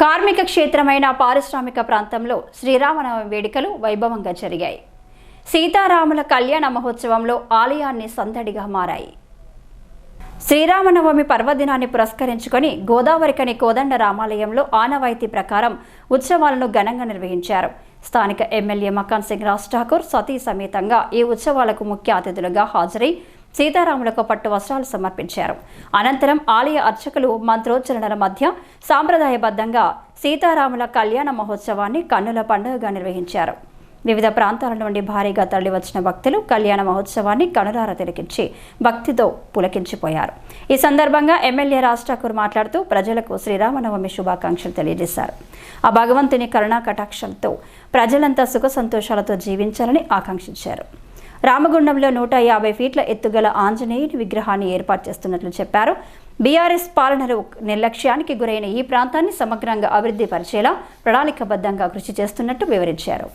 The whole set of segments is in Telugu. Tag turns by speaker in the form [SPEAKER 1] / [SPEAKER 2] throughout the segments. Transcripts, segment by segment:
[SPEAKER 1] కార్మిక క్షేత్రమైన పారిశ్రామిక ప్రాంతంలో శ్రీరామనవమి వేడుకలు వైభవంగా జరిగాయి. సీతారాముల కళ్యాణ మహోత్సవంలో ఆలయాన్ని సందడిగా మారాయి. శ్రీరామనవమి పర్వదినాన్ని పురస్కరించుకొని గోదావరికని కోదండ రామాలయంలో ఆనవాయితీ ప్రకారం ఉత్సవాలను ఘనంగా నిర్వహించారు. స్థానిక ఎమ్మెల్యే మకాన్ సింగ్ రాజ్ ఠాకూర్ సతీ సమేతంగా ఈ ఉత్సవాలకు ముఖ్య అతిథులుగా హాజరై సీతారాములకు పట్టు వస్త్రాలు సమర్పించారు. అనంతరం ఆలయ అర్చకులు మంత్రోచ్చరణల మధ్య సాంప్రదాయబద్ధంగా సీతారాముల కళ్యాణ మహోత్సవాన్ని కన్నుల పండుగగా నిర్వహించారు. వివిధ ప్రాంతాల నుండి భారీగా తరలివచ్చిన భక్తులు కళ్యాణ మహోత్సవాన్ని కనులార తిలకించి భక్తితో పులకించిపోయారు. ఈ సందర్భంగా ఎమ్మెల్యే రాజ్ ఠాకూర్ మాట్లాడుతూ ప్రజలకు శ్రీరామనవమి శుభాకాంక్షలు తెలియజేశారు. ఆ భగవంతుని కరుణా కటాక్షంతో ప్రజలంతా సుఖ సంతోషాలతో జీవించాలని ఆకాంక్షించారు. రామగుండంలో నూట యాభై ఫీట్ల ఎత్తుగల ఆంజనేయుని విగ్రహాన్ని ఏర్పాటు చేస్తున్నట్లు చెప్పారు. బీఆర్ఎస్ పాలనలో నిర్లక్ష్యానికి గురైన ఈ ప్రాంతాన్ని సమగ్రంగా అభివృద్ధి పరిచేలా ప్రణాళికబద్ధంగా కృషి చేస్తున్నట్టు వివరించారు.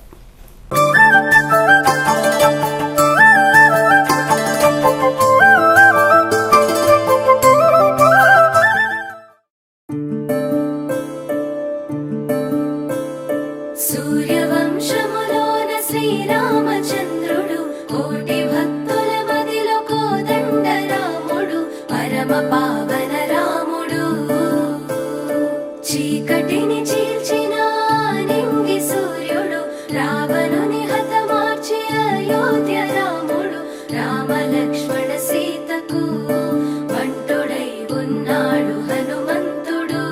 [SPEAKER 2] హనుమంతుడు.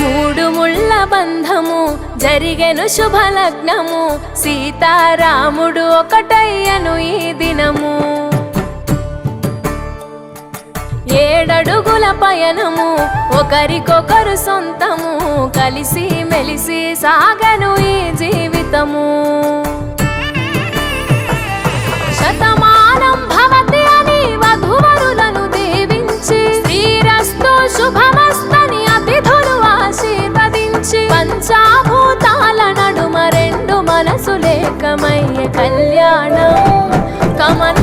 [SPEAKER 2] మూడు ముళ్ళ బంధము జరిగెను శుభలగ్నము. సీతారాముడు ఒకటయ్యను ఈ దినము. అడుగుల పయనము ఒకరికొకరు సొంతము కలిసి మెలిసి సాగను ఈ జీవితము. శతమానం భవతి అని వధువరులను దీవించి శ్రీరస్తు శుభమస్తని అతిథులు ఆశీర్వదించి పంచాభూతాల నడుమ రెండు మనసు లేకమయ్య కళ్యాణం. కమల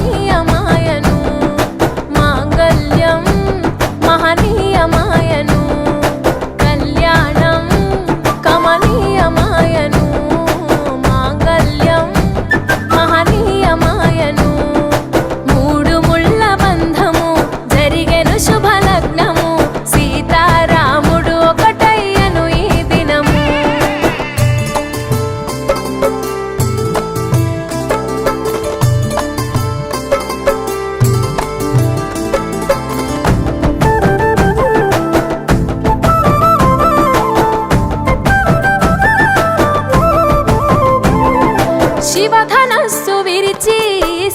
[SPEAKER 2] శివధనస్సు విరిచి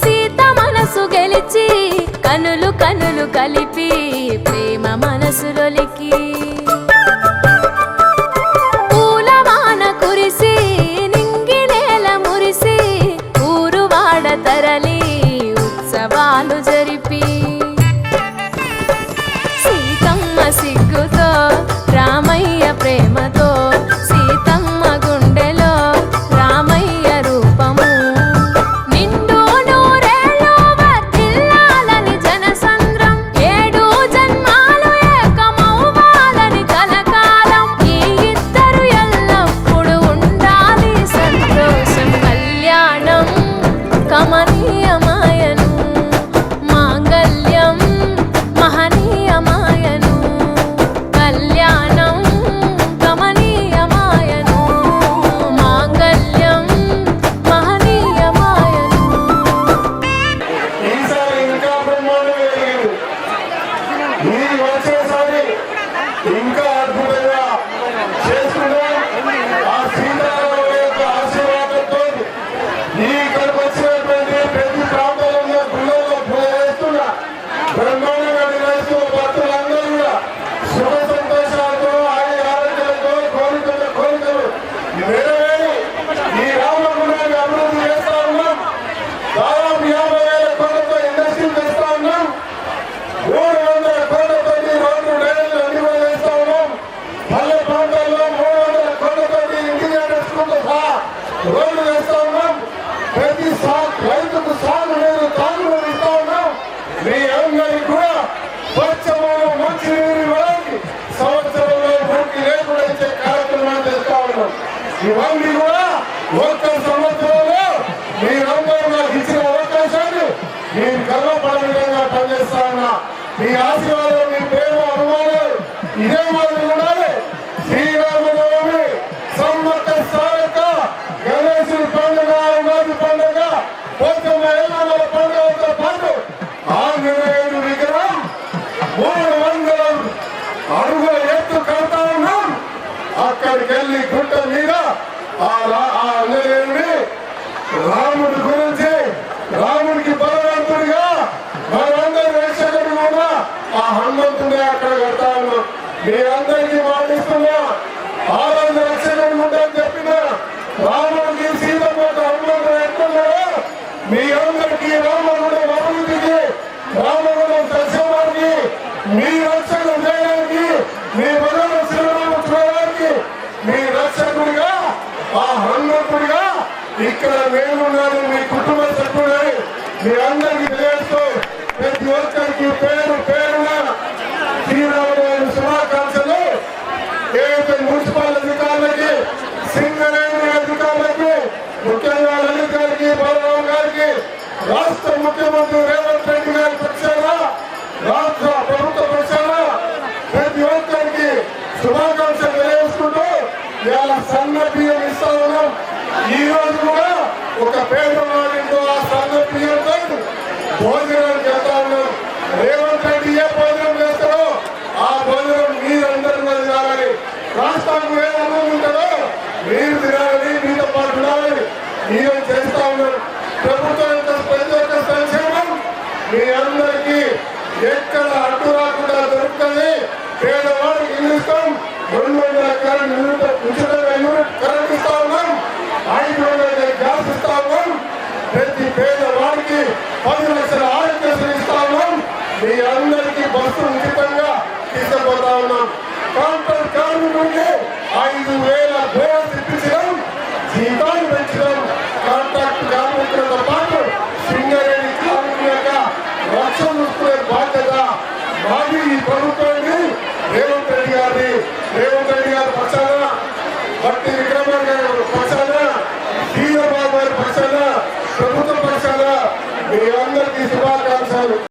[SPEAKER 2] సీత మనసు గెలిచి కనులు కనులు కలిపి ప్రేమ మనసులొలికి
[SPEAKER 3] ఇదే మాదిరి ఉండాలి శ్రీరామనవమి సమ్మక్క సారక్క గణేశుడి పండుగ ఉగాది పండుగ పోతమ్మ పండుగతో పాటు ఆంజనేయుడు విగ్రహం మూడు వందల అడుగుల ఎత్తు కడతా ఉన్నాం. అక్కడికి వెళ్ళి గుట్ట మీద ఆ ఆ ఆంజనేయుడిని రాముడి గురించి రాముడికి బలవంతుడిగా మనందరి రక్షకుడు కూడా ఆ హనుమంతుడే అక్కడ కడతా ఉన్నాం మీరందరికీ మాటిస్తున్నా ఆరోగ్య రక్షణ ఉంటాఅని చెప్పిన రాముడికి సీతమ్మ హనుమంతుడు ఎట్లున్నారో మీ అందరికీ రామగుణం అభివృద్ధికి రామగుణం సత్యమానికి మీ లలిత్ గారికి రాష్ట్ర ముఖ్యమంత్రి రేవంత్ రెడ్డి గారి పక్షాన రాష్ట్ర ప్రభుత్వ పక్షాన ప్రతి ఒక్కరికి శుభాకాంక్షలు తెలియజేసుకుంటూ ఇవాళ సన్న బియ్యం ఇస్తా ఉన్నాం. ఈ రోజు కూడా ఒక పేదవాడింటో ఆ సన్న బియ్యంతో భోజనానికి వెళ్తా ఉన్నాం. రేవంత్ రెడ్డి ఏ భోజనం చేస్తారో ఆ భోజనం మీరందరూ తినాలని. రాష్ట్రానికి ఏ అన్నం ఉంటుందో మీరు తినాలి. ఈరోజు చేస్తా ఉన్నారు. ప్రభుత్వం యొక్క ప్రతి ఒక్క సంక్షేమం మీ అందరికీ ఎక్కడ అడ్డు రాకుండా దొరుకుతుంది. పేదవాడు ఇల్లు ఇస్తాం. రెండు వందల కరెంట్ యూనిట్ ఉచితంగా యూనిట్ కరెంట్ ఇస్తా ఉన్నాం. ఐదు వందల గ్యాస్ ఇస్తా ఉన్నాం. ప్రతి పేదవాడికి పది లక్షల ఆరోగ్యశ్రీ ఇస్తా ఉన్నాం. మీ అందరికీ బస్సు ఉచితంగా తీసుకుపోతా ఉన్నాం. కాంట్రాక్ట్ కార్మికుడికి ఐదు వేల బోనస్ మాది ఈ ప్రభుత్వాన్ని రేవంత్ రెడ్డి గారి రేవంత్ రెడ్డి గారి పక్షాన భక్తి విక్రమార్ గారి పక్షాన హీరబాబు గారి పక్షాన ప్రభుత్వ పక్షాన మీ అందరికీ శుభాలు